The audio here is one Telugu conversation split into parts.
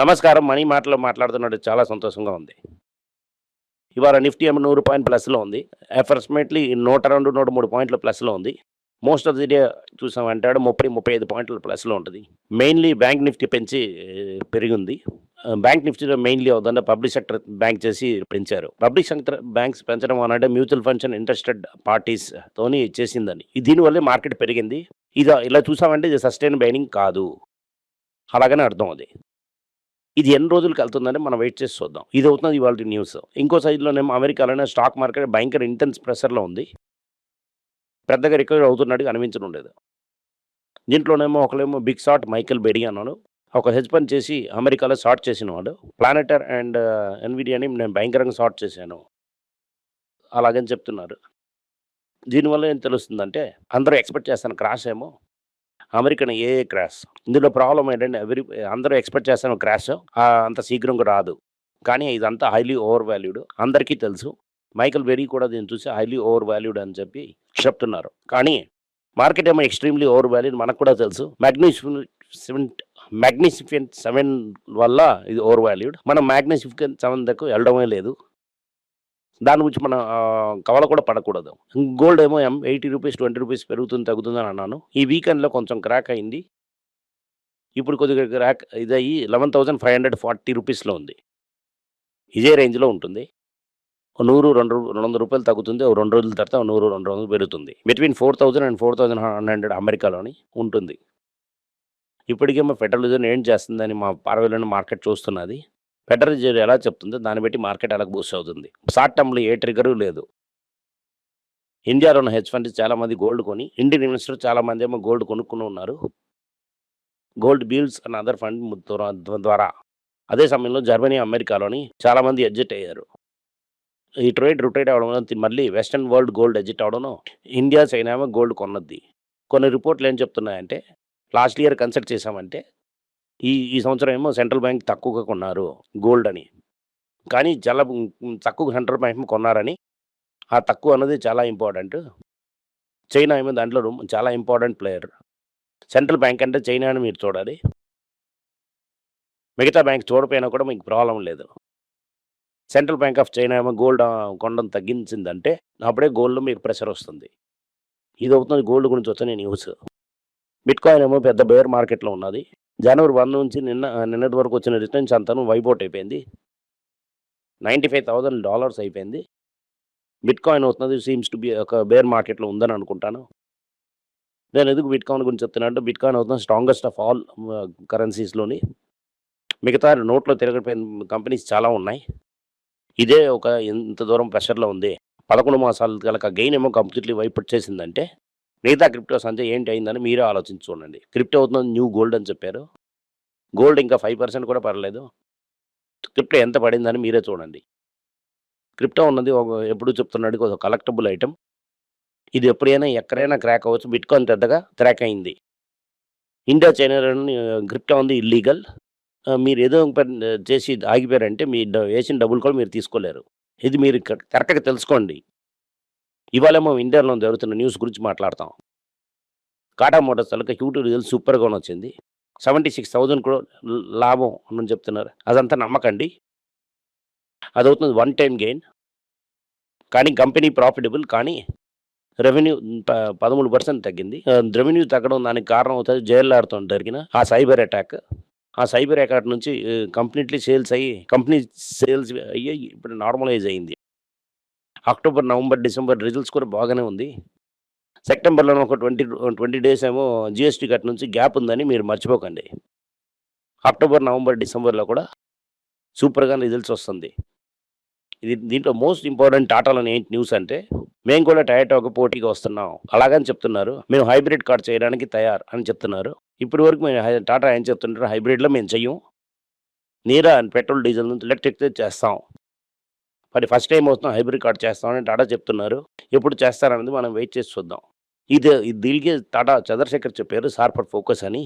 నమస్కారం. మనీ మాటలో మాట్లాడుతున్నట్టు చాలా సంతోషంగా ఉంది. ఇవాళ నిఫ్టీ ఏమో నూరు పాయింట్ ప్లస్లో ఉంది. అప్రాక్సిమేట్లీ నూట రెండు నూట మూడు పాయింట్ల ప్లస్లో ఉంది. మోస్ట్ ఆఫ్ ది డే చూసామంటే ముప్పై ముప్పై ఐదు పాయింట్ల ప్లస్లో ఉంటుంది. మెయిన్లీ బ్యాంక్ నిఫ్టీ పెంచి పెరిగింది. బ్యాంక్ నిఫ్టీలో మెయిన్లీ అవుతుందంటే పబ్లిక్ సెక్టర్ బ్యాంక్ చేసి పెంచారు. పబ్లిక్ సెక్టర్ బ్యాంక్స్ పెంచడం అనంటే mutual funds and interested parties తోని చేసిందని. దీనివల్లే మార్కెట్ పెరిగింది. ఇది ఇలా చూసామంటే ఇది సస్టైన్ బైనింగ్ కాదు. అలాగనే అర్థం అది. ఇది ఎన్ని రోజులకు వెళ్తుందని మనం వెయిట్ చేసి చూద్దాం. ఇది అవుతుంది ఇవాళ న్యూస్ ఇంకో సైడ్లోనేమో అమెరికాలోనే స్టాక్ మార్కెట్ భయంకర ఇంటెన్స్ ప్రెషర్లో ఉంది. పెద్దగా రికవరీ అవుతున్నట్టుగా అనిపించడం లేదు. దీంట్లోనేమో ఒకలేమో బిగ్ షాట్ మైకెల్ బెడి అన్నాడు. ఒక హెజ్ పని చేసి అమెరికాలో షార్ట్ చేసిన వాడు ప్లానెటర్ అండ్ ఎన్విడియాని నేను భయంకరంగా షార్ట్ చేశాను. అలాగని చెప్తున్నారు. దీనివల్ల ఏం తెలుస్తుందంటే అందరూ ఎక్స్పెక్ట్ చేస్తాను క్రాష్ ఏమో అమెరికన్ ఏ క్రాష్ ఇందులో ప్రాబ్లం ఏంటంటే ఎవరి అందరూ ఎక్స్పెక్ట్ చేస్తాను క్రాష్ అంత శీఘ్రంగా రాదు. కానీ ఇదంతా హైలీ ఓవర్ వాల్యూడ్ అందరికీ తెలుసు. మైకల్ బెరీ కూడా దీన్ని చూసి హైలీ ఓవర్ వాల్యూడ్ అని చెప్పి చెప్తున్నారు. కానీ మార్కెట్ ఏమో ఎక్స్ట్రీమ్లీ ఓవర్ వాల్యూడ్ మనకు కూడా తెలుసు. మ్యాగ్నిఫిసెంట్ మ్యాగ్నిఫికెంట్ సెవెన్ వల్ల ఇది ఓవర్ వాల్యూడ్ మనం మ్యాగ్నిఫికెంట్ సెవెన్ దగ్గర వెళ్ళడమే లేదు. దాని గురించి మనం కవల కూడా పడకూడదు. గోల్డ్ ఏమో ఎం ఎయిటీ రూపీస్ ట్వంటీ రూపీస్ పెరుగుతుంది తగ్గుతుందని అన్నాను. ఈ వీకెండ్లో కొంచెం క్రాక్ అయింది. ఇప్పుడు కొద్దిగా క్రాక్ ఇది అయ్యి eleven thousand five hundred forty రూపీస్లో ఉంది. ఇదే రేంజ్లో ఉంటుంది. నూరు రెండు రెండు వందల రూపాయలు తగ్గుతుంది. రెండు రోజుల తర్వాత నూరు రెండు వందలు పెరుగుతుంది. Between four thousand and four thousand hundred అమెరికాలోని ఉంటుంది. ఇప్పటికేమో ఫెడరల్ రిజర్వ్ ఏం చేస్తుందని మా పార్వేలోని మార్కెట్ చూస్తున్నది. ఫెడరల్ రిజర్వ్ ఎలా చెప్తుందో దాన్ని బట్టి మార్కెట్ ఎలా బూస్ట్ అవుతుంది. షార్ట్ టర్మ్లో ఏ ట్రిగరు లేదు. ఇండియాలో ఉన్న హెచ్ ఫండ్స్ చాలామంది గోల్డ్ కొని ఇండియన్ ఇన్వెస్టర్ చాలామంది ఏమో గోల్డ్ కొనుక్కుని ఉన్నారు. గోల్డ్ బీల్స్ అండ్ అదర్ ఫండ్ ద్వారా. అదే సమయంలో జర్మనీ అమెరికాలోని చాలామంది ఎగ్జిట్ అయ్యారు. ఈ ట్రేడ్ రొటేట్ అవడం మళ్ళీ వెస్టర్న్ వరల్డ్ గోల్డ్ ఎగ్జిట్ అవడం ఇండియా చైనా ఏమో గోల్డ్ కొన్నది. కొన్ని రిపోర్ట్లు ఏం చెప్తున్నాయంటే లాస్ట్ ఇయర్ కన్సల్ట్ చేశామంటే ఈ ఈ సంవత్సరం ఏమో సెంట్రల్ బ్యాంక్ తక్కువగా కొన్నారు గోల్డ్ అని. కానీ చాలా తక్కువ సెంట్రల్ బ్యాంక్ కొన్నారని. ఆ తక్కువ అన్నది చాలా ఇంపార్టెంట్. చైనా ఏమో దాంట్లో చాలా ఇంపార్టెంట్ ప్లేయర్. సెంట్రల్ బ్యాంక్ అంటే చైనా అని మీరు చూడాలి. మిగతా బ్యాంక్ చూడపోయినా కూడా మీకు ప్రాబ్లం లేదు. సెంట్రల్ బ్యాంక్ ఆఫ్ చైనా ఏమో గోల్డ్ కొండం తగ్గించిందంటే అప్పుడే గోల్డ్లో మీకు ప్రెషర్ వస్తుంది. ఇది అవుతుంది గోల్డ్ గురించి వచ్చిన న్యూస్. బిట్కాయిన్ ఏమో పెద్ద బేర్ మార్కెట్లో ఉన్నది. జనవరి వన్ నుంచి నిన్న నిన్నటి వరకు వచ్చిన రిటర్న్స్ అంతాను వైబౌట్ అయిపోయింది. నైంటీ ఫైవ్ థౌజండ్ డాలర్స్ అయిపోయింది. బిట్ కాయిన్ వస్తున్నది సీమ్స్ టు బి ఒక బేర్ మార్కెట్లో ఉందని అనుకుంటాను. నేను ఎందుకు బిట్ కాయిన్ గురించి చెప్తున్నా అంటే బిట్ కాయిన్ అవుతుంది స్ట్రాంగెస్ట్ ఆఫ్ ఆల్ కరెన్సీస్లోని మిగతా నోట్లో తిరగపోయిన కంపెనీస్ చాలా ఉన్నాయి. ఇదే ఒక ఇంత దూరం ప్రెషర్లో ఉంది. పదకొండు మాసాలు గలక గెయిన్ ఏమో కంప్లీట్లీ వైపు చేసిందంటే మిగతా క్రిప్టోస్ అంతే ఏంటి అయిందని మీరే ఆలోచించి చూడండి. క్రిప్టో అవుతుంది న్యూ గోల్డ్ అని చెప్పారు. గోల్డ్ ఇంకా ఫైవ్ పర్సెంట్ కూడా పర్లేదు క్రిప్టో ఎంత పడిందని మీరే చూడండి. క్రిప్టో ఉన్నది ఒక ఎప్పుడు చెప్తున్నాడు ఒక కలెక్టబుల్ ఐటమ్ ఇది ఎప్పుడైనా ఎక్కడైనా క్రాక్ అవ్వచ్చు. బిట్కాయిన్ పెద్దగా క్రాక్ అయింది. ఇండియా చైనా క్రిప్టో ఉంది ఇల్లీగల్. మీరు ఏదో చేసి ఆగిపోయారంటే మీ డ- వేసిన డబ్బులు కూడా మీరు తీసుకోలేరు. ఇది మీరు కరెక్ట్గా తెలుసుకోండి. ఇవాళ మేము ఇండియాలో జరుగుతున్న న్యూస్ గురించి మాట్లాడతాం. కాటా మోటార్స్ తలక హ్యూట్ రిజల్ట్ సూపర్గా వచ్చింది సెవెంటీ సిక్స్ థౌజండ్ కూడా లాభం అని చెప్తున్నారు. అదంతా నమ్మకండి. అది అవుతుంది వన్ టైం గెయిన్ కానీ కంపెనీ ప్రాఫిటబుల్ కానీ రెవెన్యూ ప- పదమూడు పర్సెంట్ తగ్గింది. రెవెన్యూ తగ్గడం దానికి కారణం అవుతుంది జైల్లాడుతో జరిగిన ఆ సైబర్ అటాక్ ఆ సైబర్ అటాక్ నుంచి కంప్లీట్లీ సేల్స్ అయ్యి కంపెనీ సేల్స్ అయ్యి ఇప్పుడు నార్మలైజ్ అయింది. అక్టోబర్ నవంబర్ డిసెంబర్ రిజల్ట్స్ కూడా బాగానే ఉంది. సెప్టెంబర్లో ఒక ట్వంటీ ట్వంటీ డేస్ ఏమో జిఎస్టీ కట్ నుంచి గ్యాప్ ఉందని మీరు మర్చిపోకండి. అక్టోబర్ నవంబర్ డిసెంబర్లో కూడా సూపర్గా రిజల్ట్స్ వస్తుంది. ఇది దీంట్లో మోస్ట్ ఇంపార్టెంట్ టాటాలని ఏంటి న్యూస్ అంటే మేము కూడా టయాటోకి పోటీగా వస్తున్నాం. అలాగని చెప్తున్నారు. మేము హైబ్రిడ్ కార్ చేయడానికి తయారు అని చెప్తున్నారు. ఇప్పటి వరకు మేము టాటా ఏం చెప్తుంటారు హైబ్రిడ్లో మేము చెయ్యం. నీరా పెట్రోల్ డీజిల్ నుంచి ఎలక్ట్రిక్ చేస్తాం. మరి ఫస్ట్ టైం వస్తున్నాం హైబ్రిడ్ కార్డ్ చేస్తామని టాటా చెప్తున్నారు. ఎప్పుడు చేస్తారనేది మనం వెయిట్ చేసి చూద్దాం. ఇది దీనికి టాటా చంద్రశేఖర్ చెప్పారు షార్పర్ ఫోకస్ అని.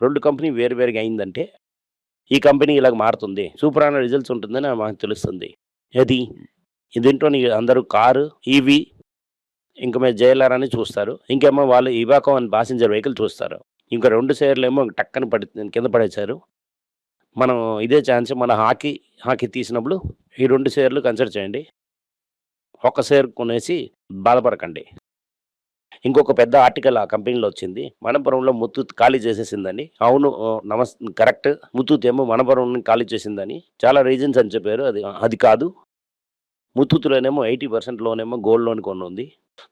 రెండు కంపెనీ వేరు వేరుగా అయిందంటే ఈ కంపెనీ ఇలాగ మారుతుంది. సూపర్ అన్న రిజల్ట్స్ ఉంటుందని మాకు తెలుస్తుంది. అది దీంట్లో అందరూ కారు ఈవీ ఇంకా మీరు జేఎల్ఆర్ అని చూస్తారు. ఇంకేమో వాళ్ళు ఇవాకో అని ప్యాసింజర్ వెహికల్ చూస్తారు. ఇంకా రెండు షేర్లు ఏమో టక్కన పడి కింద పడేశారు. మనం ఇదే ఛాన్స్ మన హాకీ హాకీ తీసినప్పుడు ఈ రెండు షేర్లు కన్సిడర్ చేయండి. ఒక షేర్ కొనేసి బాధపడకండి. ఇంకొక పెద్ద ఆర్టికల్ ఆ కంపెనీలో వచ్చింది. మనపురంలో ముత్తూత్ ఖాళీ చేసేసిందని. అవును నమస్ కరెక్ట్ ముత్తూత్ ఏమో మనపురం ఖాళీ చేసిందని. చాలా రీజన్స్ అని చెప్పారు. అది అది కాదు. ముత్తూత్లోనేమో ఎయిటీ పర్సెంట్ లోనేమో గోల్డ్ లోన్ కొన్ని ఉంది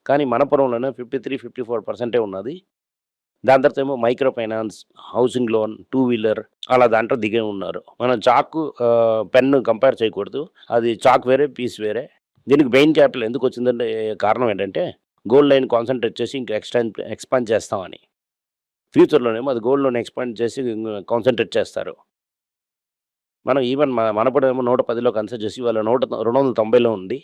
కానీ మనపురంలోనే ఫిఫ్టీ త్రీ ఫిఫ్టీ ఫోర్ పర్సెంటే ఉన్నది. దాని తర్వాత ఏమో micro finance housing loan two wheeler అలా దాంట్లో దిగే ఉన్నారు. మనం చాకు పెన్ కంపేర్ చేయకూడదు. అది చాక్ వేరే పీస్ వేరే. దీనికి మెయిన్ క్యాపిటల్ ఎందుకు వచ్చిందంటే కారణం ఏంటంటే గోల్డ్ లైన్ కాన్సన్ట్రేట్ చేసి ఇంకా ఎక్స్టెండ్ ఎక్స్పాండ్ చేస్తామని. ఫ్యూచర్లోనేమో అది గోల్డ్ లోన్ ఎక్స్పాండ్ చేసి కాన్సన్ట్రేట్ చేస్తారు. మనం ఈవెన్ మన మనపడేమో నూట పదిలో కన్సిడర్ చేసి వాళ్ళ నూట రెండు వందల తొంభైలో ఉంది.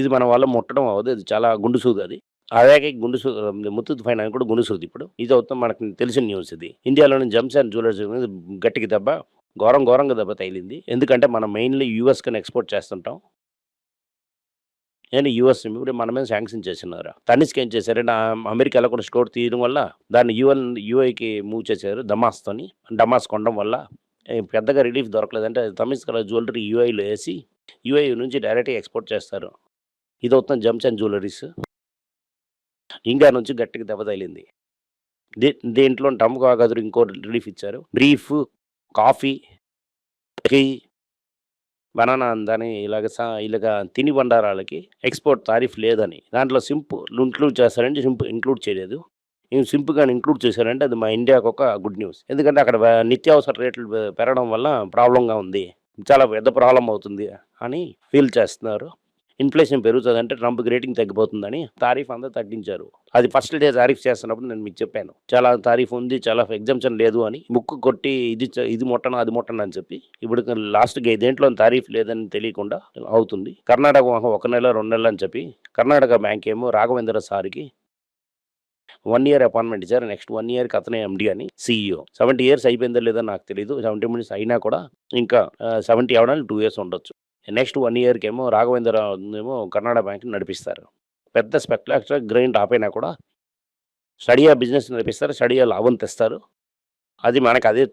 ఇది మన వల్ల ముట్టడం అవ్వదు. ఇది చాలా గుండుసూది అది. అలాగే గుండుసు ముత్తూత్ ముత్తూట్ ఫైనాన్స్ కూడా గుండు సూది ఇప్పుడు. ఇది అవుతుంది మనకు తెలిసిన న్యూస్ ఇది. ఇండియాలోని జమ్స్ అండ్ జ్యువెలర్స్ మీద గట్టికి దెబ్బ ఘోరం ఘోరంగా దెబ్బ తగిలింది. ఎందుకంటే మనం మెయిన్లీ యూఎస్ కన్నా ఎక్స్పోర్ట్ చేస్తుంటాం. నేను యూఎస్ ఇప్పుడు మన మీద శాంక్షన్ చేస్తున్నారు తనిష్కి ఏం చేశారంటే అమెరికాలో కూడా స్టోర్ తీయడం వల్ల దాన్ని యుఎన్ యూఐకి మూవ్ చేశారు దమాస్తోని డమాస్ కొనడం వల్ల పెద్దగా రిలీఫ్ దొరకలేదంటే తమిళ్ కలర్ జ్యువెలరీ యూఐలో వేసి యూఐ నుంచి డైరెక్ట్గా ఎక్స్పోర్ట్ చేస్తారు. ఇది అవుతుంది జమ్స్ అండ్ జ్యువెలరీస్. ఇంకా నుంచి గట్టిగా దెబ్బ తగిలింది. దీ దీంట్లో టమ్ గదురు ఇంకో రిలీఫ్ ఇచ్చారు. బ్రీఫ్ కాఫీ టీ బనానా అందని ఇలాగ సా ఇలాగ తిని బండారాలకి ఎక్స్పోర్ట్ తారీఫ్ లేదని. దాంట్లో సింపుల్ ఇంక్లూడ్ చేస్తారంటే సింపు ఇంక్లూడ్ చేయలేదు. సింపుల్గా ఇంక్లూడ్ చేశారంటే అది మా ఇండియాకు ఒక గుడ్ న్యూస్. ఎందుకంటే అక్కడ నిత్యావసర రేట్లు పెరగడం వల్ల ప్రాబ్లంగా ఉంది. చాలా పెద్ద ప్రాబ్లం అవుతుంది అని ఫీల్ చేస్తున్నారు. ఇన్ఫ్లేషన్ పెరుగుతుందంటే ట్రంప్కి రేటింగ్ తగ్గిపోతుందని తారీఫ్ అంతా తగ్గించారు. అది ఫస్ట్ డే తారీఫ్ చేస్తున్నప్పుడు నేను మీకు చెప్పాను. చాలా తారీఫ్ ఉంది చాలా ఎగ్జామ్షన్ లేదు అని ముక్కు కొట్టి ఇది చ- ఇది ముట్టను అది మొట్టను అని చెప్పి ఇప్పుడు లాస్ట్కి దేంట్లో తారీఫ్ లేదని తెలియకుండా అవుతుంది. కర్ణాటక ఒక- ఒక నెల రెండు నెలలు అని చెప్పి కర్ణాటక బ్యాంక్ ఏమో రాఘవేంద్ర సార్కి వన్ ఇయర్ అపాయింట్మెంట్ ఇచ్చారు. నెక్స్ట్ వన్ ఇయర్కి అతనే ఎండి అని సీఈఓ సెవెంటీ ఇయర్స్ అయిపోయిందో లేదో నాకు తెలియదు సెవెంటీ మినిట్స్ అయినా కూడా ఇంకా సెవెంటీ అవడానికి టూ ఇయర్స్ ఉండొచ్చు. నెక్స్ట్ వన్ ఇయర్కి ఏమో రాఘవేంద్ర ఏమో కర్ణాటక నడిపిస్తారు. పెద్ద స్పెక్యులేటర్ గ్రైండ్ ఆపైనా కూడా స్టడియా బిజినెస్ నడిపిస్తారు స్టడియా లాభం తెస్తారు. అది మనకు అదే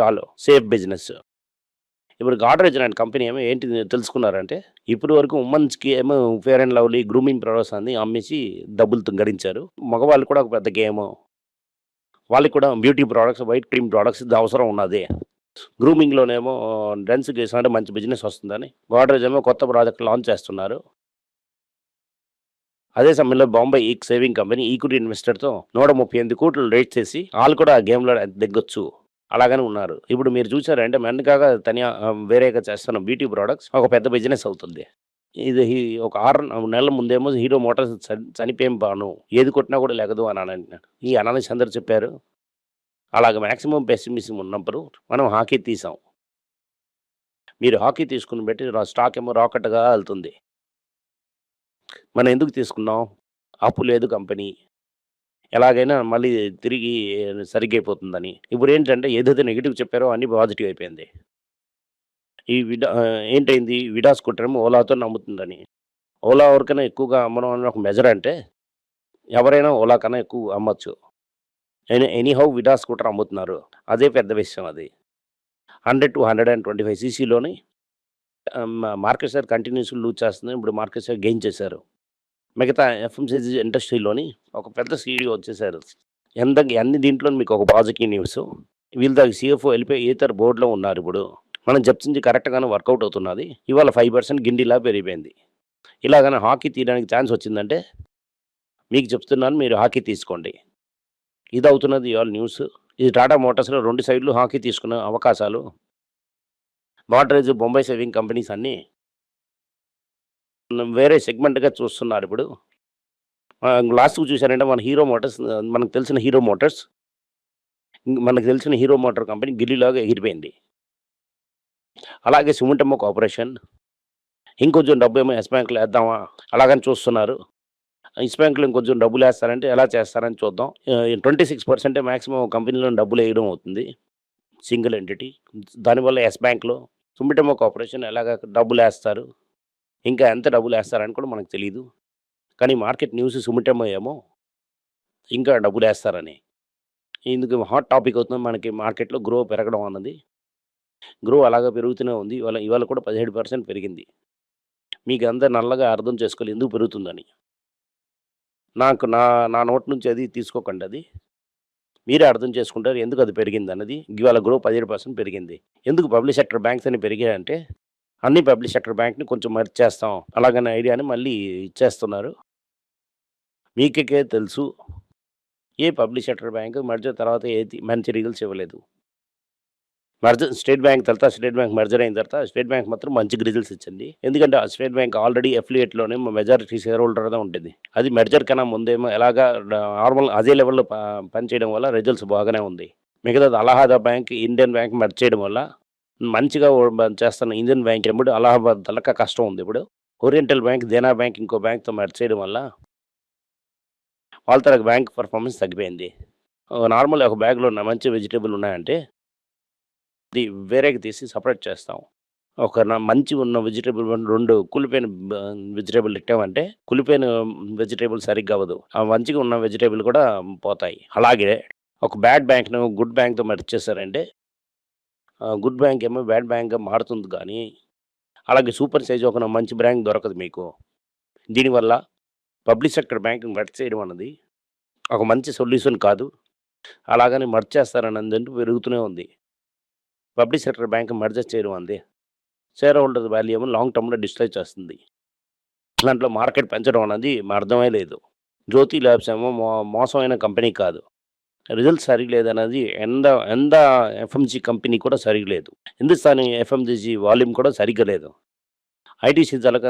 చాలు సేఫ్ బిజినెస్. ఇప్పుడు గాడ్రేజ్ అనే కంపెనీ ఏమో ఏంటి తెలుసుకున్నారంటే ఇప్పుడు వరకు ఉమెన్స్కి ఏమో Fair and Lovely grooming products అన్ని అమ్మేసి డబ్బులు గడించారు. మగవాళ్ళు కూడా ఒక పెద్ద గేమ్. వాళ్ళకి కూడా beauty products white cream products ఇది అవసరం ఉన్నది. గ్రూమింగ్లోనేమో డెన్స్ అంటే మంచి బిజినెస్ వస్తుందని గోడ్రేజ్ ఏమో కొత్త ప్రాజెక్ట్ లాంచ్ చేస్తున్నారు. అదే సమయంలో బాంబే ఈక్ సేవింగ్ కంపెనీ ఈక్విటీ ఇన్వెస్టర్తో నూట ముప్పై ఎనిమిది కోట్లు రేట్ చేసి వాళ్ళు కూడా ఆ గేమ్లో దిగ్గొచ్చు అలాగని ఉన్నారు. ఇప్పుడు మీరు చూసారంటే మెన్నకాగా తనియా వేరేగా చేస్తున్న బ్యూటీ ప్రోడక్ట్స్ ఒక పెద్ద బిజినెస్ అవుతుంది. ఇది ఒక ఆరు నెలల ముందేమో హీరో మోటార్స్ చని- బాను ఏది కొట్టినా కూడా లేకదు అని అన్నాడు. ఈ అనాలిస్ అందరు చెప్పారు అలాగ మ్యాక్సిమం పెసిమిజం ఉన్నప్పుడు మనం హాకీ తీసాం. మీరు హాకీ తీసుకుని బట్టి స్టాక్ ఏమో రాకెట్గా వెళ్తుంది. మనం ఎందుకు తీసుకున్నాం? అప్పు లేదు కంపెనీ. ఎలాగైనా మళ్ళీ తిరిగి సరిగైపోతుందని. ఇప్పుడు ఏంటంటే ఏదైతే నెగిటివ్ చెప్పారో అన్ని పాజిటివ్ అయిపోయింది. ఈ విడా ఏంటైంది? విడా స్కూటర్ ఓలాతో నమ్ముతుందని. ఓలా ఎవరికైనా ఎక్కువగా అమ్మడం అని ఒక మెజర్ అంటే ఎవరైనా ఓలా కన్నా ఎక్కువ అమ్మచ్చు. ఎనీహౌ విడా స్కూటర్ అమ్ముతున్నారు. అదే పెద్ద విషయం అది. Hundred to hundred and twenty five సీసీలోని market share continues lose చేస్తుంది. ఇప్పుడు మార్కెట్ షేర్ గెయిన్ చేశారు. మిగతా ఎఫ్ఎంసీజీ ఇండస్ట్రీలోని ఒక పెద్ద సీడీఓ వచ్చేసారు. ఎంత అన్ని దీంట్లో మీకు ఒక పాజిటివ్ న్యూస్ వీళ్ళ దాకా సిఎఫ్ఓ వెళ్ళిపోయి ఇతర బోర్డులో ఉన్నారు ఇప్పుడు. మనం చెప్తుంది కరెక్ట్గానే వర్కౌట్ అవుతున్నది. ఇవాళ ఫైవ్ పర్సెంట్ గిండిలా పెరిగిపోయింది. ఇలాగనే హాకీ తీయడానికి ఛాన్స్ వచ్చిందంటే మీకు చెప్తున్నాను మీరు హాకీ తీసుకోండి. ఇది అవుతున్నది ఇవాళ న్యూస్. ఇది టాటా మోటార్స్లో రెండు సైడ్లు హాకీ తీసుకునే అవకాశాలు. బాడ్రేజ్ బొంబాయి సేవింగ్ కంపెనీస్ అన్నీ వేరే సెగ్మెంట్గా చూస్తున్నారు ఇప్పుడు. లాస్ట్కి చూసారంటే మన హీరో మోటార్స్ మనకు తెలిసిన హీరో మోటార్స్ మనకు తెలిసిన హీరో మోటార్ కంపెనీ గిల్లీలాగా ఎగిరిపోయింది. అలాగే సుముంటమ్మ కార్పొరేషన్ ఇంకొంచెం డబ్బు ఏమో ఎస్ బ్యాంక్లో వేద్దామా అలాగని చూస్తున్నారు. ఎస్ బ్యాంక్లో ఇంకొంచెం డబ్బులు వేస్తారంటే ఎలా చేస్తారని చూద్దాం ట్వంటీ సిక్స్ పర్సెంటే మ్యాక్సిమం కంపెనీలో డబ్బులు వేయడం అవుతుంది సింగిల్ ఎంటిటీ దానివల్ల ఎస్ బ్యాంక్లో సుమిటమ్మ కార్పొరేషన్ ఎలాగ డబ్బులు వేస్తారు ఇంకా ఎంత డబ్బులు వేస్తారని కూడా మనకు తెలియదు కానీ మార్కెట్ న్యూస్ సుమిటమ్మ ఏమో ఇంకా డబ్బులు వేస్తారని ఇందుకు హాట్ టాపిక్ అవుతుంది మనకి మార్కెట్‌లో గ్రో పెరగడం అన్నది. గ్రో అలాగా పెరుగుతూనే ఉంది. ఇవాళ ఇవాళ కూడా 17% పెరిగింది. మీకు అందరు నల్లగా అర్థం చేసుకోవాలి ఎందుకు పెరుగుతుందని. నాకు నా నా నోటి నుంచి అది తీసుకోకండి అది. మీరే అర్థం చేసుకుంటారు ఎందుకు అది పెరిగింది అన్నది ఇవాళ గ్రో 17% పెరిగింది. ఎందుకు పబ్లిక్ సెక్టర్ బ్యాంక్స్ అని పెరిగాయంటే, అన్ని పబ్లిక్ సెక్టర్ బ్యాంక్‌ని కొంచెం మర్చేస్తాం చేస్తాం అలాగనే ఐడియాని మళ్ళీ ఇచ్చేస్తున్నారు. మీకే తెలుసు. ఏ పబ్లిక్ సెక్టర్ బ్యాంక్ మెర్జర్ తర్వాత ఏది మంచి రిజల్ట్స్ ఇవ్వలేదు. మర్జర్ స్టేట్ బ్యాంక్ తర్వాత స్టేట్ బ్యాంక్ మెర్జర్ అయిన తర్వాత స్టేట్ బ్యాంక్ మాత్రం మంచి రిజల్ట్స్ ఇచ్చింది. ఎందుకంటే ఆ స్టేట్ బ్యాంక్ ఆల్రెడీ ఎఫ్లియేట్లోనే మెజారిటీ షేర్ హోల్డర్‌గా ఉంటుంది. అది మెర్జర్ కన్నా ముందేమో ఎలాగా నార్మల్ అదే లెవెల్‌లో పనిచేయడం వల్ల రిజల్ట్స్ బాగానే ఉంది. మిగతాది Allahabad Bank, Indian Bank merge చేయడం వల్ల మంచిగా చేస్తున్న ఇండియన్ బ్యాంక్ ఇప్పుడు అలహాబాద్ తలక కష్టం ఉంది ఇప్పుడు. ఓరియంటల్ బ్యాంక్, దేనా బ్యాంక్ ఇంకో బ్యాంక్‌తో మెర్జ్ చేయడం వల్ల వాళ్ళ తరగ బ్యాంక్ పర్ఫార్మెన్స్ తగ్గిపోయింది. నార్మల్ ఒక బ్యాగ్‌లో ఉన్న మంచి వెజిటేబుల్ ఉన్నాయంటే ది వేరేగా తీసి సపరేట్ చేస్తాం. ఒక మంచి ఉన్న వెజిటేబుల్ రెండు కుళ్ళిపోయిన వెజిటేబుల్ ఇట్టామంటే పెట్టామంటే కుళ్ళిపోయిన సరిగ్గా అవ్వదు. ఆ మంచిగా ఉన్న వెజిటేబుల్ కూడా పోతాయి. అలాగే ఒక బ్యాడ్ బ్యాంక్‌ను గుడ్ బ్యాంక్‌తో మర్చేసారంటే గుడ్ బ్యాంక్ ఏమో బ్యాడ్ బ్యాంక్‌గా మారుతుంది కానీ, అలాగే సూపర్ సైజ్ ఒక మంచి బ్యాంక్ దొరకదు మీకు. దీనివల్ల పబ్లిక్ సెక్టర్ బ్యాంక్‌ని మెర్జ్ చేయడం అన్నది ఒక మంచి సొల్యూషన్ కాదు. అలాగని మెర్జ్ చేస్తారన్నది పెరుగుతూనే ఉంది. పబ్లిక్ సెక్టర్ బ్యాంక్ మెర్జర్ చేయడం అంది. షేర్ హోల్డర్ వాల్యూ ఏమో లాంగ్ టర్మ్‌లో డిస్ట్రాయ్ చేస్తుంది. దాంట్లో మార్కెట్ పెంచడం అనేది అర్థమే లేదు. జ్యోతి ల్యాబ్స్ ఏమో మో మోసమైన కంపెనీ కాదు. రిజల్ట్ సరిగ్గా లేదన్నది ఎంద ఎంద ఎఫ్ఎంజీ కంపెనీ కూడా సరిగ్గా లేదు. హిందుస్థానీ ఎఫ్ఎంజీజీ వాల్యూమ్ కూడా సరిగ్గా లేదు. ఐటీసీ జలక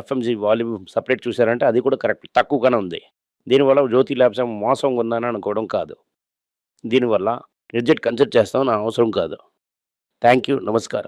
ఎఫ్ఎంజీ వాల్యూమ్ సపరేట్ చూసారంటే అది కూడా కరెక్ట్ తక్కువగానే ఉంది. దీనివల్ల జ్యోతి ల్యాబ్స్ ఏమో మోసంగా ఉందని అనుకోవడం కాదు. దీనివల్ల రిజల్ట్ కన్సిడర్ చేస్తామని అవసరం కాదు. Thank you. నమస్కారం.